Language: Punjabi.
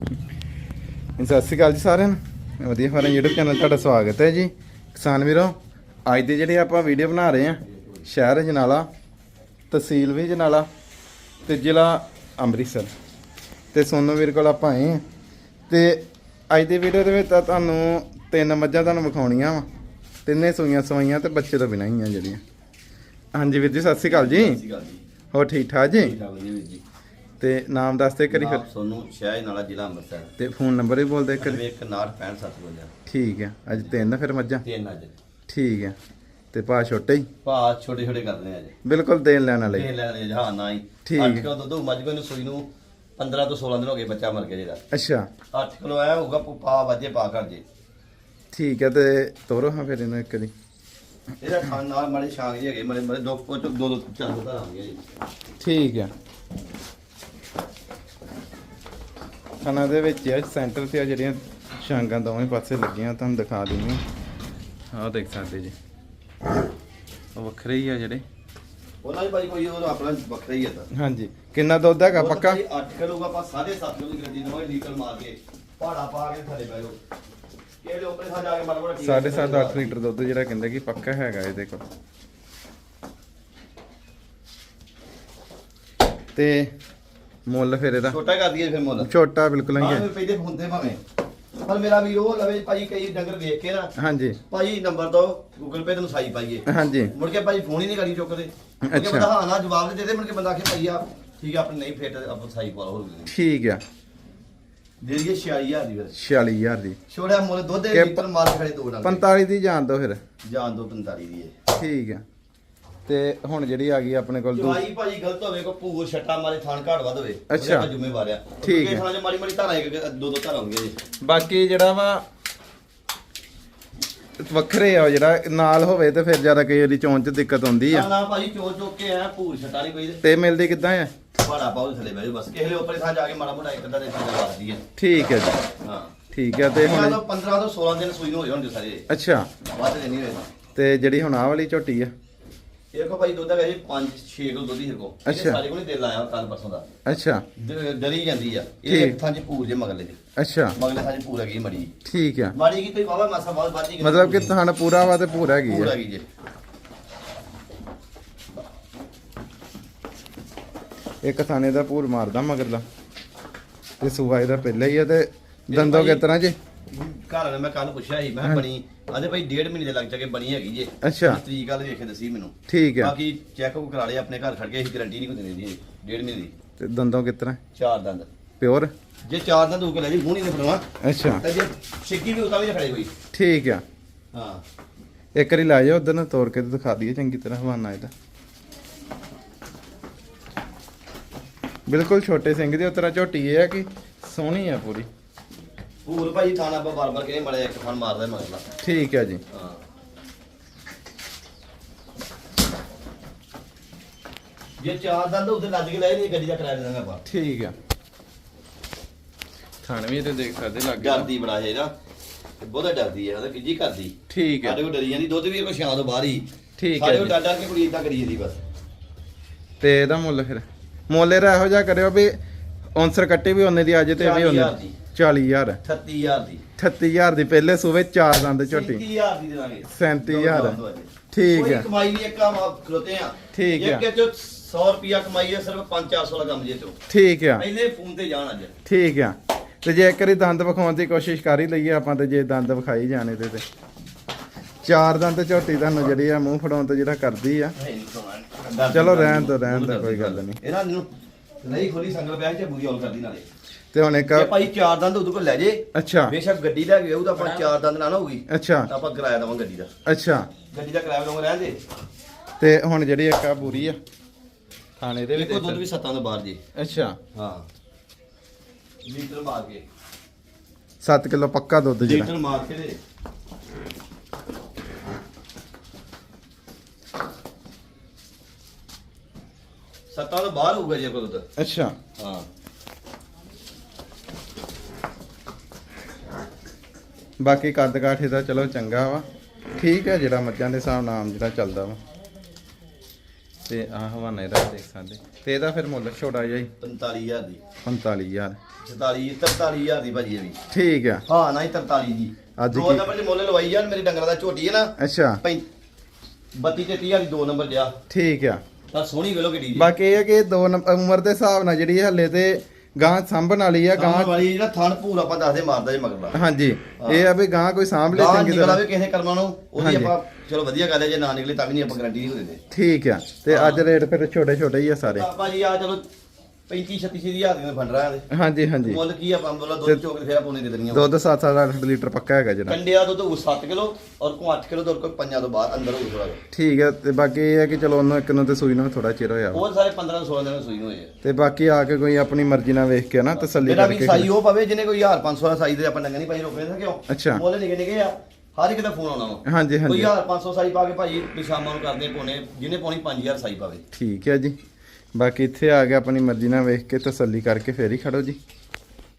ਸਤਿ ਸ਼੍ਰੀ ਅਕਾਲ ਜੀ ਸਾਰਿਆਂ ਨੂੰ। ਵਧੀਆ ਫਾਰਮ YouTube ਚੈਨਲ ਤੁਹਾਡਾ ਸਵਾਗਤ ਹੈ ਜੀ। ਕਿਸਾਨ ਵੀਰੋ ਅੱਜ ਦੇ ਜਿਹੜੇ ਆਪਾਂ ਵੀਡੀਓ ਬਣਾ ਰਹੇ ਆ ਸ਼ਹਿਰ ਜਨਾਲਾ ਤਹਿਸੀਲ ਵੀ ਜਨਾਲਾ ਤੇ ਜ਼ਿਲ੍ਹਾ ਅੰਮ੍ਰਿਤਸਰ। ਤੇ ਸੋਨੂ ਵੀਰ ਕੋਲ ਆਪਾਂ ਆਏ ਆ ਤੇ ਅੱਜ ਦੀ ਵੀਡੀਓ ਦੇ ਵਿੱਚ ਤਾਂ ਤੁਹਾਨੂੰ ਤਿੰਨ ਮੱਝਾਂ ਤੁਹਾਨੂੰ ਵਿਖਾਉਣੀਆਂ ਵਾ। ਤਿੰਨੇ ਸੂਈਆਂ ਸਵਾਈਆਂ ਤੇ ਬੱਚੇ ਤੋਂ ਬਿਨਾਂ ਹੀ ਆ ਜਿਹੜੀਆਂ। ਹਾਂਜੀ ਵੀਰ ਜੀ ਸਤਿ ਸ਼੍ਰੀ ਅਕਾਲ ਜੀ। ਸਤਿ ਸ਼੍ਰੀ ਅਕਾਲ ਜੀ। ਹੋਰ ਠੀਕ ਠਾਕ ਜੀ। ਜੀ ਤੇ ਨਾਮ ਦੱਸਦੇ ਕਰੀ ਫਿਰ। ਸੋਨੂੰ ਸ਼ਹਿਜ ਨਾਲਾ ਜ਼ਿਲ੍ਹਾ ਅੰਮ੍ਰਿਤਸਰ। ਤੇ ਫੋਨ ਨੰਬਰ ਵੀ ਬੋਲਦੇ ਕਰੀ 9165 ਠੀਕ ਹੈ ਅੱਜ ਤਿੰਨ ਫਿਰ ਮੱਝਾਂ? ਤਿੰਨ ਅੱਜ। ਠੀਕ ਹੈ ਤੇ ਭਾ ਛੋਟੇ ਹੀ? ਭਾ ਛੋਟੇ ਛੋਟੇ ਕਰਦੇ ਆ ਅੱਜ। ਬਿਲਕੁਲ ਦੇਣ ਲੈਣ ਵਾਲੇ। ਇਹ ਲੈਣ ਦੇ ਜਹਾਂ ਨਾ ਹੀ। ਠੀਕ। 8 ਕਿਲੋ ਦੁੱਧ ਮੱਝ ਨੂੰ ਸੂਈ ਨੂੰ 15 ਤੋਂ 16 ਦਿਨ ਹੋ ਗਏ ਬੱਚਾ ਮਰ ਗਿਆ ਜਿਹੜਾ। ਅੱਛਾ। 8 ਕਿਲੋ ਆਇਆ ਹੋਊਗਾ ਪੂ- ਵਾਜੇ ਪਾ ਕਰ ਜੇ। ਠੀਕ ਹੈ ਤੇ ਤੋਰੋ ਹਾਂ ਫਿਰ ਇਹਨੂੰ ਇੱਕ ਦੀ ਇਹਦਾ ਖਾਣ ਨਾਲ ਮਾੜੇ ਛਾਂਗ ਜਿਹੇ ਹੈਗੇ ਮਾੜੇ ਮਾੜੇ ਦੋ ਦੋ ਦੋ ਚਾਰ ਦੋ ਧਾਰਾਂ ਆਉਂਦੀਆਂ ਜੀ। ਠੀਕ ਹੈ ਖਾਣਾ ਦੇ ਵਿੱਚ ਆ ਸੈਂਟਰ ਤੇ ਆ ਜਿਹੜੀਆਂ ਸ਼ਾਂਗਾਂ ਦੋਵੇਂ ਪਾਸੇ ਲੱਗੀਆਂ ਤੁਹਾਨੂੰ ਦਿਖਾ ਦਿੰਨੀ ਆਹ ਦੇਖ ਸਕਦੇ ਜੀ। ਉਹ ਵੱਖਰੇ ਹੀ ਆ ਜਿਹੜੇ। ਉਹਨਾਂ ਦੀ ਭਾਈ ਕੋਈ ਉਹ ਆਪਣਾ ਵੱਖਰਾ ਹੀ ਹੈ ਤਾਂ। ਹਾਂਜੀ। ਕਿੰਨਾ ਦੁੱਧ ਹੈਗਾ ਪੱਕਾ? 8 ਕਿਲੋ ਆਪਾਂ 7.5 ਕਿਲੋ ਦੀ ਗੱਡੀ ਦਵਾਂਗੇ ਲੀਟਰ ਮਾਰ ਕੇ। ਪਹਾੜਾ ਪਾ ਕੇ ਥੱਲੇ ਜਾਓ। ਇਹਦੇ ਉੱਪਰ ਜਾ ਕੇ ਮਾੜਾ ਮਾੜਾ ਸਾਢੇ ਸੱਤ 8 ਲੀਟਰ ਦੁੱਧ ਜਿਹੜਾ ਕਹਿੰਦੇ ਕਿ ਪੱਕਾ ਹੈਗਾ ਇਹਦੇ ਕੋਲ ਤੇ ਮੁੱਲ ਫਿਰ ਇਹਦਾ। ਛੋਟਾ ਕਰ ਦਈਏ ਫਿਰ ਮੁੱਲ। ਛੋਟਾ ਬਿਲਕੁਲ ਹਾਂ ਹੀ। ਪੈਦੇ ਹੁੰਦੇ ਭਾਵੇਂ। ਪਰ ਮੇਰਾ ਵੀ ਉਹ ਲਵੇ ਭਾਈ ਕਈ ਡੰਗਰ ਵੇਖ ਕੇ ਨਾ ਹਾਂਜੀ। ਭਾਈ ਨੰਬਰ ਦੋ ਗੂਗਲ ਪੇ ਤੈਨੂੰ ਸਾਈ ਪਾਈਏ। ਹਾਂਜੀ। ਮੁੜ ਕੇ ਭਾਈ ਫੋਨ ਹੀ ਨਹੀਂ ਕਰੀ ਚੁੱਕਦੇ ਅੱਛਾ। ਬੰਦਾ ਹਾਂ ਨਾ ਜਵਾਬ ਦੇ ਦੇ ਮੁੜ ਕੇ ਬੰਦਾ ਆਖੇ ਭਾਈ ਆ ਠੀਕ ਆ ਆਪਣੇ ਨਹੀਂ ਫਿੱਟ ਆਪਾਂ ਸਾਈ ਪਾ ਹੋਰ ਠੀਕ ਆ। ਦੇ ਦਈਏ 46000 ਦੀ ਫਿਰ। 46000 ਦੀ। ਛੋੜਿਆ ਮੁੱਲ ਦੁੱਧ ਦੇ ਲੀਟਰ ਮਾਰ ਖੜੇ ਦੋ ਡੰਗਰ 45 ਦੀ ਜਾਣ ਦੋ ਫਿਰ। ਜਾਨ ਦੋ 45 ਦੀ ਠੀਕ ਆ। ਤੇ ਹੁਣ ਜਿਹੜੀ ਆ ਗਈ ਆਪਣੇ ਕੋਲ ਦੂ ਜਵਾਈ ਭਾਜੀ ਗਲਤ ਹੋਵੇ ਕੋ ਭੂਰ ਛੱਟਾ ਮਾਰੇ ਥਾਣ ਘਾਟ ਵੱਧ ਹੋਵੇ ਅੱਛਾ। ਜ਼ਿੰਮੇਵਾਰ ਆ। ਠੀਕ ਹੈ। ਥਾਂ 'ਚ ਮਾੜੀ ਮਾੜੀ ਧਾਰਾਂ ਇੱਕ ਦੋ ਦੋ ਧਾਰਾਂ ਹੁੰਦੀਆਂ ਜੀ ਬਾਕੀ ਜਿਹੜਾ ਵਾ ਵੱਖਰੇ ਆ ਜਿਹੜਾ ਨਾਲ ਹੋਵੇ ਤੇ ਫਿਰ ਜ਼ਿਆਦਾ ਕਈ ਵਾਰੀ ਚੋਣ ਚ ਦਿੱਕਤ ਆਉਂਦੀ ਆ। ਨਾ ਭਾਜੀ ਚੋਲ ਚੁੱਕ ਕੇ ਆ ਭੂਰ ਛੱਟਾ ਨਹੀਂ ਕੋਈ। ਤੇ ਮਿਲਦੀ ਕਿੱਦਾਂ ਆ? ਭਾੜਾ ਪਾਉ ਥੱਲੇ ਬਹਿ ਬਸ। ਕਿਸੇ ਦੇ ਉੱਪਰ ਥਾਂ ਜਾ ਕੇ ਮਾੜਾ ਮੋਟਾ ਇੱਕ ਅੱਧਾ ਦੇ ਥਾਂ ਵਾਰਦੀ ਹੈ ਠੀਕ ਹੈ ਜੀ। ਹਾਂ। ਠੀਕ ਹੈ ਤੇ ਹੁਣ ਤੋਂ 15 ਤੋਂ 16 ਦਿਨ ਸੂਈ ਨੂੰ ਹੋ ਜਾਣਗੇ ਸਾਰੇ। ਅੱਛਾ। ਵੱਧ ਨਹੀਂ ਹੋਏ। ਤੇ ਜਿਹੜੀ ਹੁਣ ਆਹ ਵਾਲੀ ਝੋਟੀ ਆ ਇਹ ਕੋ ਭਾਈ ਦੁੱਧ ਹੈਗਾ ਜੀ 5 6 ਕਿਲੋ ਦੁੱਧ ਹੀ ਕੋ ਅੱਛਾ। ਸਾਰੇ ਕੋਲ ਹੀ ਦਿਲ ਆਇਆ ਕੱਲ ਪਰਸੋਂ ਦਾ। ਅੱਛਾ। ਡਰੀ ਜਾਂਦੀ ਆ। ਇਹ ਠੀਕ। ਥਾਂ 'ਚ ਪੂਰ ਜੇ ਮਗਲੇ ਦੇ ਅੱਛਾ। ਮਗਲੇ ਥਾਂ 'ਚ ਪੂਰ ਹੈਗੀ ਮੜੀ ਠੀਕ ਆ। ਮਾੜੀ ਕੀ ਤੇ ਵਾਵਾ ਮਾਸਾ ਬਾਅਦ ਬਾਜੀ ਮਤਲਬ ਕਿ ਥਣ ਪੂਰਾ ਵਾ ਤੇ ਪੂਰਾ ਕੀ ਪੂਰ ਆ ਹੈਗੀ ਜੇ। ਇੱਕ ਥਾਣੇ ਦਾ ਪੂਰ ਮਾਰਦਾ ਮਗਰਲਾ। ਤੇ ਸੂਆ ਇਹਦਾ ਪਹਿਲਾਂ ਹੀ ਆ ਤੇ ਦੰਦੋ ਭਾਈ- ਕਿਸ ਤਰ੍ਹਾਂ ਜੀ। ਘਰ ਨੇ ਮੈਂ ਕੱਲ ਪੁੱਛਿਆ ਸੀ ਮੈਂ ਕਿਹਾ ਹਾਂ। ਬਣੀ ਆਂਦੇ ਭਾਈ ਡੇਢ ਮਹੀਨੇ ਦੇ ਲੱਗ ਚਗੇ ਬਣੀ ਹੈਗੀ ਜੇ। ਅੱਛਾ। ਤਰੀਕ ਗੱਲ ਵੇਖ ਕੇ ਦੱਸੀ ਮੈਨੂੰ। ਠੀਕ ਆ ਬਾਕੀ ਚੈੱਕ ਕਰਾ ਲਏ ਆਪਣੇ ਘਰ ਖੜ ਕੇ ਅਸੀਂ ਗਾਰੰਟੀ ਨਹੀਂ ਕੋਈ ਦਿੰਦੇ ਜੀ ਡੇਢ ਮਹੀਨੇ ਦੀ। ਤੇ ਦੰਦੋ ਤਰ੍ਹਾਂ? ਚਾਰ ਦੰਦ। ਪਿਓਰ? ਜੇ ਚਾਰ ਦੰਦ ਹੋ ਕੇ ਲੈ ਜੀ ਮੂੰਹ ਨਹੀਂ ਫੜਵਾ ਅੱਛਾ। ਤੇ ਜੇ ਛਿੱਕੀ ਵੀ ਉਤਾਂ ਵੀ ਖੜੇ ਹੋਈ। ਠੀਕ ਆ। ਹਾਂ। ਇੱਕ ਵਾਰੀ ਲਾ ਜਾਓ ਉਧਰ ਨੂੰ ਤੋੜ ਕੇ ਤੇ ਦਿਖਾ ਦਈਏ ਚੰਗੀ ਤਰ੍ਹਾਂ ਹਵਾਨਾ ਇਹਦਾ। ਬਿਲਕੁਲ ਛੋਟੇ ਸਿੰਘ ਦੀ ਉਤਰਾ ਝੋਟੀ ਇਹ ਆ ਕਿ ਸੋਹਣੀ ਆ ਪੂਰੀ। ਪੂਰ ਭਾਈ ਥਾਣਾ ਆਪਾਂ ਬਾਰ ਬਾਰ ਕਹਿੰਦੇ ਮੜੇ ਇੱਕ ਫਣ ਮਾਰਦਾ ਮਗਰਲਾ ਠੀਕ ਆ ਜੀ। ਹਾਂ। ਜੇ ਚਾਰ ਦੰਦ ਉੱਤੇ ਲੱਜ ਕੇ ਲੈ ਨਹੀਂ ਗੱਡੀ ਦਾ ਕਿਰਾਇਆ ਦੇ ਦਾਂਗੇ ਆਪਾਂ। ਠੀਕ ਆ ਥਣ ਵੀ ਤੇ ਦੇਖ ਸਕਦੇ ਲੱਗ ਡਰਦੀ ਬੜਾ ਹੈ ਇਹਦਾ ਤੇ ਬਹੁਤਾ ਡਰਦੀ ਹੈ ਉਹਦਾ ਕਿੱਜੀ ਕਰਦੀ। ਠੀਕ ਆ ਸਾਡੇ ਕੋਲ ਡਰੀ ਜਾਂਦੀ ਦੁੱਧ ਵੀ ਕੋ ਛਾਂ ਤੋਂ ਬਾਹਰ ਹੀ। ਠੀਕ ਹੈ ਸਾਡੇ ਕੋਲ ਜੀ। ਡਰ ਡਰ ਕੇ ਕੁੜੀ ਇਦਾਂ ਕਰੀ ਜਾਂਦੀ ਬਸ। ਤੇ ਇਹਦਾ ਮੁੱਲ ਫਿਰ। ਮੁੱਲ ਇਹਦਾ ਇਹੋ ਜਿਹਾ ਕਰਿਓ ਵੀ ਔਂਸਰ ਕੱਟੇ ਵੀ ਉਹਨੇ ਦੀ ਆ ਜੇ ਤੇ ਵੀ ਉਹਨੇ 40,000 ਦੀ। 40000 38000 ਦੀ। 38000 ਦੀ ਪਹਿਲੇ ਸੂਵੇ ਚਾਰ ਦੰਦ ਝੋਟੀ। 37000 ਦੀ ਦੇਵਾਂਗੇ। 37,000 ਦੋ ਦੰਦ ਠੀਕ ਹੈ। ਕਮਾਈ ਨਹੀਂ ਇੱਕ ਆ ਖਲੋਤੇ ਆ। ਠੀਕ ਹੈ। ਇੱਕ ਚ 100 ਰੁਪਿਆ ਕਮਾਈ ਹੈ ਸਿਰਫ 5-400 ਦਾ ਕੰਮ ਜੇ ਚੋ। ਠੀਕ ਆ। ਪਹਿਲੇ ਫੋਨ ਤੇ ਜਾਣ ਅੱਜ। ਠੀਕ ਆ। ਤੇ ਜੇ ਇੱਕ ਵਾਰੀ ਦੰਦ ਵਿਖਾਉਣ ਦੀ ਕੋਸ਼ਿਸ਼ ਕਰ ਹੀ ਲਈਏ ਆਪਾਂ ਤੇ ਜੇ ਦੰਦ ਵਿਖਾਈ ਜਾਣੇ ਤੇ ਤੇ। ਚਾਰ ਦੰਦ ਝੋਟੀ ਤੁਹਾਨੂੰ ਜਿਹੜੀ ਆ ਮੂੰਹ ਫੜਾਉਣ ਤੋਂ ਜਿਹੜਾ ਕਰਦੀ ਆ। ਚਲੋ ਰਹਿਣ ਦਿਓ, ਰਹਿਣ ਦਿਓ, ਕੋਈ ਗੱਲ ਨਹੀਂ। ਇਹਨਾਂ ਨੂੰ ਨਹੀਂ ਖੋਲੀ ਸੰਗਲ ਪਿਆ ਤੇ ਬੂਈ ਔਲ ਕਰਦੀ ਨਾਲੇ। ਤੇ ਹੁਣ ਇੱਕ ਜੇ ਭਾਈ ਚਾਰ ਦੰਦ ਉਹਦੇ ਕੋਲ ਲੈ ਜੇ ਅੱਛਾ। ਬੇਸ਼ੱਕ ਗੱਡੀ ਲੈ ਕੇ ਉਹਦਾ ਆਪਾਂ ਚਾਰ ਦੰਦ ਨਾ ਨਾ ਹੋਊਗੀ। ਅੱਛਾ। ਤਾਂ ਆਪਾਂ ਕਿਰਾਇਆ ਦੇਵਾਂਗੇ ਗੱਡੀ ਦਾ। ਅੱਛਾ। ਗੱਡੀ ਦਾ ਕਿਰਾਇਆ ਦੇਵਾਂਗੇ ਰਹਿਣ ਦੇ। ਤੇ ਹੁਣ ਜਿਹੜੀ ਇੱਕ ਆ ਬੂਰੀ ਆ ਥਾਣੇ ਦੇ ਦੇਖੋ ਦੁੱਧ ਵੀ ਵਿੱਚ ਸੱਤਾਂ ਤੋਂ ਬਾਹਰ ਜੀ। ਅੱਛਾ। ਹਾਂ। ਲੀਟਰ ਮਾਰ ਕੇ। 7 ਕਿਲੋ ਪੱਕਾ ਦੁੱਧ ਜਿਹੜਾ। ਲੀਟਰ ਮਾਰ ਕੇ ਦੇ। ਸੱਤਾਂ ਤੋਂ ਬਾਹਰ ਹੋਊਗਾ ਜੇ ਕੋਈ ਦੁੱਧ। ਅੱਛਾ। ਹਾਂ। ਬਾਕੀ ਕੱਦ ਕਾਠੇ ਦਾ ਚਲੋ ਚੰਗਾ ਵਾ। ਠੀਕ ਹੈ ਜਿਹੜਾ ਮੱਝਾਂ ਦੇ ਹਿਸਾਬ ਨਾਲ ਆਮ ਜਿਹੜਾ ਚੱਲਦਾ ਵਾ। ਤੇ ਆਹ ਹਵਾਨਾ ਇਹਦਾ ਦੇਖ ਸਕਦੇ। ਤੇ ਇਹਦਾ ਫਿਰ ਮੁੱਲ ਛੋਟਾ ਜਿਹਾ ਹੀ। 45000 ਦੀ। 45000 44 43000 ਦੀ ਭਾਜੀ ਇਹ ਵੀ। ਠੀਕ ਆ। ਹਾਂ ਨਾ ਹੀ 43 ਦੀ। ਅੱਜ ਦੋ ਕੀ- ਨੰਬਰ ਦੇ ਮੁੱਲ ਲਵਾਈ ਜਾਣ ਮੇਰੇ ਡੰਗਰਾਂ ਦਾ ਝੋਟੀ ਹੈ ਨਾ। ਅੱਛਾ। 32 ਤੇ 30000 ਦੀ ਦੋ ਨੰਬਰ ਜਿਆ ਠੀਕ ਆ। ਤਾਂ ਸੋਹਣੀ ਵੇਲੋ ਕਿੱਡੀ ਜੀ। ਬਾਕੀ ਇਹ ਹੈ ਕਿ ਦੋ ਨੰਬਰ ਉਮਰ ਦੇ ਹਿਸਾਬ ਨਾਲ ਜਿਹੜੀ ਹੱਲੇ ਤੇ ਗਾਂ ਸਾਂਭਣ ਵਾਲੀ ਆ ਗਾਂ ਵਾਲੀ ਜਿਹੜਾ ਥਣ ਭੂਰ ਆਪਾਂ ਦੱਸਦੇ ਮਾਰਦਾ ਜੇ ਮਗਰਲਾ ਹਾਂਜੀ ਇਹ ਆ ਵੀ ਗਾਂ ਕੋਈ ਸਾਂਭ ਲੈ ਚੰਗੀ ਤਰ੍ਹਾਂ। ਆਵੇ ਕਿਸੇ ਕਰਮਾਂ ਨੂੰ ਉਹਦੀ। ਆਪਾਂ ਚਲੋ ਵਧੀਆ ਗੱਲ ਹੈ ਜੇ ਨਾ ਨਿਕਲੇ ਤਾਂ ਵੀ ਨਹੀਂ ਆਪਾਂ ਗਾਰੰਟੀ ਨਹੀਂ ਦਿੰਦੇ। ਠੀਕ ਆ ਤੇ ਅੱਜ ਰੇਟ ਫਿਰ ਛੋਟੇ ਛੋਟੇ ਹੀ ਆ ਸਾਰੇ। ਆਪਾਂ ਜੀ ਆ ਚਲੋ 35 36 ਹਜ਼ਾਰ ਦੀਆਂ ਫੰਡ ਰਹਾ ਇਹਦੇ ਹਾਂਜੀ ਹਾਂਜੀ। ਮੁੱਲ ਕੀ ਆ? ਪੰਪ ਵਾਲਾ ਦੁੱਧ ਚੋਕ ਫੇਰ ਪਾਉਣੇ ਦੇ ਦੇਣੀਆਂ ਦੁੱਧ 7-8 ਲੀਟਰ ਪੱਕਾ ਹੈਗਾ ਜਿਹੜਾ ਕੰਡਿਆ ਦੁੱਧ ਉਹ 7 ਕਿਲੋ ਔਰ ਕੋ 8 ਕਿਲੋ ਦੁੱਧ ਕੋ ਪੰਜਾਂ ਤੋਂ ਬਾਅਦ ਅੰਦਰ ਹੋਊ ਥੋੜਾ ਠੀਕ ਹੈ ਤੇ ਬਾਕੀ ਇਹ ਹੈ ਕਿ ਚਲੋ ਉਹਨੂੰ ਇੱਕ ਨੂੰ ਤੇ ਸੂਈ ਨੂੰ ਥੋੜਾ ਚਿਰ ਹੋਇਆ। ਵਾ। ਉਹ ਸਾਰੇ 15 16 ਦਿਨ ਸੂਈ ਨੂੰ ਹੋਏ ਆ। ਤੇ ਬਾਕੀ ਆ ਕੇ ਕੋਈ ਆਪਣੀ ਮਰਜ਼ੀ ਨਾਲ ਵੇਖ ਕੇ ਨਾ ਤਸੱਲੀ ਜਿਹੜਾ ਵੀ ਕਰਕੇ ਸਾਈ ਉਹ ਪਵੇ ਜਿਹਨੇ ਕੋਈ 1500 ਦਾ ਸਾਈ ਦੇ ਆਪਾਂ ਨੰਗਾ ਨਹੀਂ ਪਾਈ ਰੋਕਣੇ ਨਾ ਕਿਉਂ? ਅੱਛਾ। ਮੁੱਲ ਨਿਕੇ ਨਿਕੇ ਆ ਹਰ ਇੱਕ ਦਾ ਫੋਨ ਆਉਣਾ ਵਾ। ਹਾਂਜੀ ਕੋਈ ਹਾਂਜੀ 1500 ਸਾਈ ਪਾ ਕੇ ਭਾਈ ਸ਼ਾਮਾਂ ਨੂੰ ਕਰਦੇ ਪੋਨੇ ਜਿਹਨੇ ਪਾਉਣੀ 5000 ਸਾਈ ਪਾਵੇ। ਠੀਕ ਹੈ ਜੀ। ਬਾਕੀ ਇੱਥੇ ਆ ਕੇ ਆਪਣੀ ਮਰਜ਼ੀ ਨਾਲ ਵੇਖ ਕੇ ਤਸੱਲੀ ਕਰਕੇ ਫੇਰ ਹੀ ਖੜੋ ਜੀ।